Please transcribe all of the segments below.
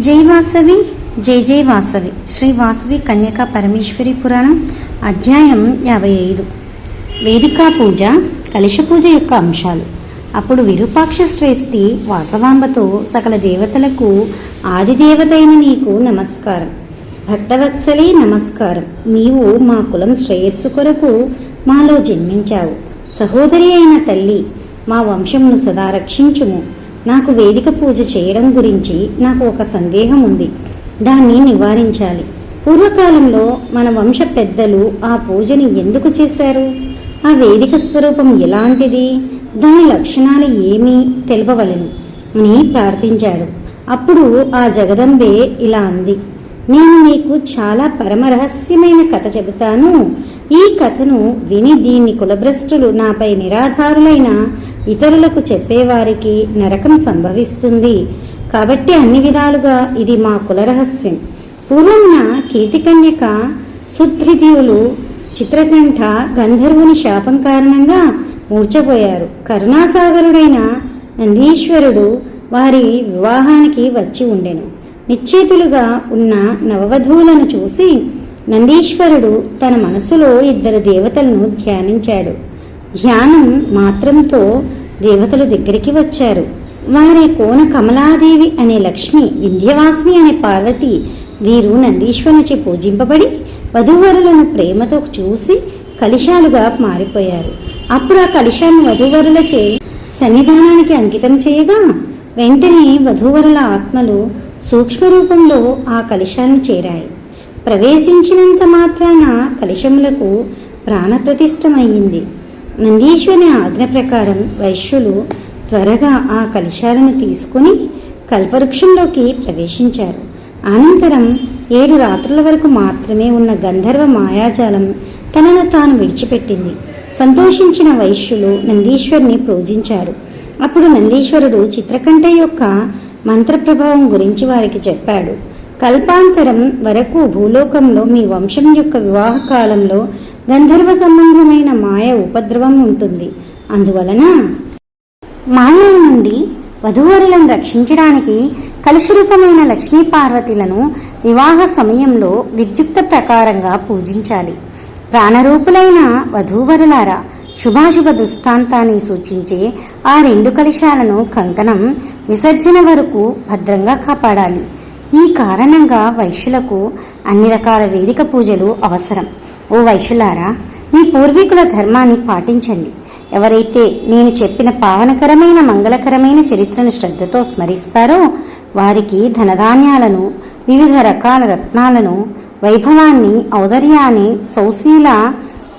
జై వాసవి జై జై వాసవి. శ్రీ వాసవి కన్యకా పరమేశ్వరి పురాణం అధ్యాయం యాభై ఐదు వేదికా పూజ కలశ పూజ యొక్క అంశాలు. అప్పుడు విరూపాక్ష శ్రేష్ఠి వాసవాంబతో సకల దేవతలకు ఆదిదేవతైన నీకు నమస్కారం. భక్తవత్సలే నమస్కారం. నీవు మా కులం శ్రేయస్సు కొరకు మాలో జన్మించావు. సహోదరి అయిన తల్లి మా వంశమును సదా రక్షించుము. నాకు వేదిక పూజ చేయడం గురించి నాకు ఒక సందేహం ఉంది. దాన్ని నివారించాలి. పూర్వకాలంలో మన వంశ పెద్దలు ఆ పూజని ఎందుకు చేశారు? ఆ వేదిక స్వరూపం ఎలాంటిది? దాని లక్షణాలు ఏమీ తెలుపవలను. అని ప్రార్థించాడు. అప్పుడు ఆ జగదంబే ఇలా అంది. నేను నీకు చాలా పరమరహస్యమైన కథ చెబుతాను. ఈ కథను విని దీన్ని కులభ్రష్టులు నాపై నిరాధారులైన ఇతరులకు చెప్పేవారికి నరకం సంభవిస్తుంది. కాబట్టి అన్ని విధాలుగా ఇది మా కులరహస్యం. పూర్వమున కీర్తికన్యక సుధృతీయులు చిత్రకంఠ గంధర్వుని శాపం కారణంగా మూర్చపోయారు కరుణాసాగరుడైన నందీశ్వరుడు వారి వివాహానికి వచ్చి ఉండెను. నిశ్చేతులుగా ఉన్న నవవధువులను చూసి నందీశ్వరుడు తన మనసులో ఇద్దరు దేవతలను ధ్యానించాడు. ధ్యానం మాత్రంతో దేవతలు దగ్గరికి వచ్చారు. వారి కోన కమలాదేవి అనే లక్ష్మి వింధ్యవాసిని అనే పార్వతి వీరు నందీశ్వరునిచే పూజింపబడి వధూవరులను ప్రేమతో చూసి కలిశాలుగా మారిపోయారు. అప్పుడు ఆ కలిశాన్ని వధూవరులచే సన్నిధానానికి అంకితం చేయగా వెంటనే వధూవరుల ఆత్మలు సూక్ష్మ రూపంలో ఆ కలిశాన్ని చేరాయి. ప్రవేశించినంత మాత్రాన కలశములకు ప్రాణప్రతిష్టమయ్యింది నందీశ్వరుని ఆజ్ఞ ప్రకారం వైశ్యులు త్వరగా ఆ కలశాలను తీసుకుని కల్పవృక్షంలోకి ప్రవేశించారు. అనంతరం ఏడు రాత్రుల వరకు మాత్రమే ఉన్న గంధర్వ మాయాజాలం తనను తాను విడిచిపెట్టింది. సంతోషించిన వైశ్యులు నందీశ్వరుని పూజించారు. అప్పుడు నందీశ్వరుడు చిత్రకంఠ యొక్క మంత్రప్రభావం గురించి వారికి చెప్పాడు. కల్పాంతరం వరకు భూలోకంలో మీ వంశం యొక్క వివాహ కాలంలో గంధర్వ సంబంధమైన మాయ ఉపద్రవం ఉంటుంది. అందువలన మాయ నుండి వధూవరులను రక్షించడానికి కలుషరూపమైన లక్ష్మీ పార్వతులను వివాహ సమయంలో విద్యుక్త ప్రకారంగా పూజించాలి. ప్రాణరూపులైన వధూవరులారా శుభాశుభ దృష్టాంతాన్ని సూచించే ఆ రెండు కలిశాలను కంకణం విసర్జన వరకు భద్రంగా కాపాడాలి. ఈ కారణంగా వైశ్యులకు అన్ని రకాల వేదిక పూజలు అవసరం. ఓ వైశ్యులారా మీ పూర్వీకుల ధర్మాన్ని పాటించండి. ఎవరైతే నేను చెప్పిన పావనకరమైన మంగళకరమైన చరిత్రను శ్రద్ధతో స్మరిస్తారో వారికి ధనధాన్యాలను వివిధ రకాల రత్నాలను వైభవాన్ని ఔదర్యాన్ని సౌశీల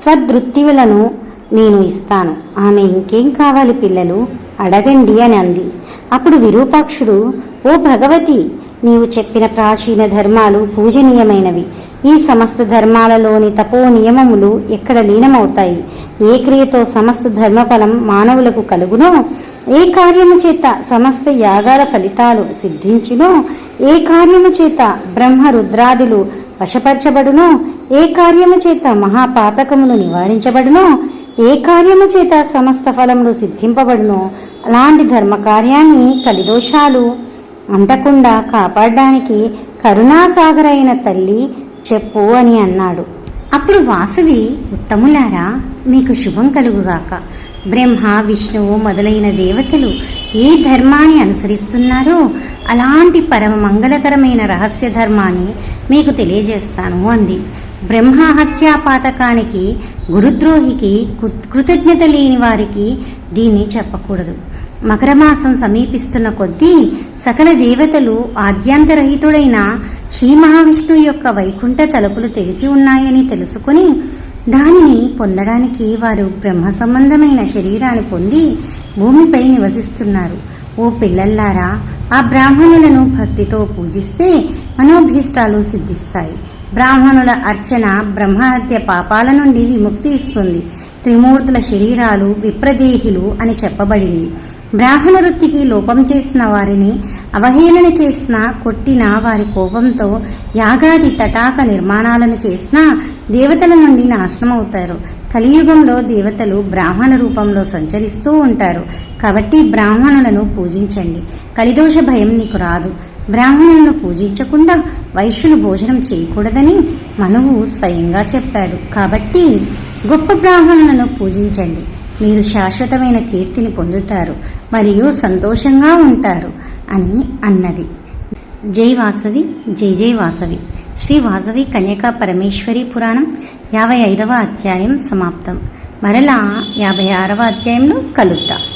స్వదృత్తివులను నేను ఇస్తాను. ఆమె ఇంకేం కావాలి పిల్లలు? అడగండి అని అంది. అప్పుడు విరూపాక్షుడు ఓ భగవతి నీవు చెప్పిన ప్రాచీన ధర్మాలు పూజనీయమైనవి. ఈ సమస్త ధర్మాలలోని తపో నియమములు ఎక్కడ లీనమవుతాయి? ఏ క్రియతో సమస్త ధర్మఫలం మానవులకు కలుగునో? ఏ కార్యము చేత సమస్త యాగాల ఫలితాలు సిద్ధించునో? ఏ కార్యము చేత బ్రహ్మ రుద్రాదులు వశపరచబడునో? ఏ కార్యము చేత మహాపాతకములు నివారించబడునో? ఏ కార్యము చేత సమస్త ఫలములు సిద్ధింపబడునో? అలాంటి ధర్మ కార్యాన్ని కలిదోషాలు అంటకుండా కాపాడడానికి కరుణాసాగరైన తల్లి చెప్పు అని అన్నాడు. అప్పుడు వాసవి ఉత్తములారా మీకు శుభం కలుగుగాక. బ్రహ్మ విష్ణువు మొదలైన దేవతలు ఏ ధర్మాన్ని అనుసరిస్తున్నారో అలాంటి పరమ మంగళకరమైన రహస్య ధర్మాన్ని మీకు తెలియజేస్తాను అంది. బ్రహ్మ హత్యా పాతకానికి గురుద్రోహికి కృతజ్ఞత లేని వారికి దీన్ని చెప్పకూడదు. మకరమాసం సమీపిస్తున్న కొద్దీ సకల దేవతలు ఆద్యాంతరహితుడైన శ్రీ మహావిష్ణువు యొక్క వైకుంఠ తలుపులు తెరిచి ఉన్నాయని తెలుసుకుని దానిని పొందడానికి వారు బ్రహ్మ సంబంధమైన శరీరాన్ని పొంది భూమిపై నివసిస్తున్నారు. ఓ పిల్లల్లారా ఆ బ్రాహ్మణులను భక్తితో పూజిస్తే మనోభీష్టాలు సిద్ధిస్తాయి. బ్రాహ్మణుల అర్చన బ్రహ్మహత్య పాపాల నుండి విముక్తి ఇస్తుంది. త్రిమూర్తుల శరీరాలు విప్రదేహులు అని చెప్పబడింది. బ్రాహ్మణ వృత్తికి లోపం చేసిన వారిని అవహేళన చేసిన కొట్టిన వారి కోపంతో యాగాది తటాక నిర్మాణాలను చేసిన దేవతల నుండి నాశనమవుతారు. కలియుగంలో దేవతలు బ్రాహ్మణ రూపంలో సంచరిస్తూ ఉంటారు. కాబట్టి బ్రాహ్మణులను పూజించండి. కలిదోష భయం నీకు రాదు. బ్రాహ్మణులను పూజించకుండా వైశ్యులు భోజనం చేయకూడదని మనువు స్వయంగా చెప్పాడు. కాబట్టి గొప్ప బ్రాహ్మణులను పూజించండి. మీరు శాశ్వతమైన కీర్తిని పొందుతారు మరియు సంతోషంగా ఉంటారు అని అన్నది. జై వాసవి జై జై వాసవి. శ్రీ వాసవి కన్యకా పరమేశ్వరి పురాణం యాభై ఐదవ అధ్యాయం సమాప్తం. మరలా యాభై ఆరవ అధ్యాయంలో కలుద్దాం.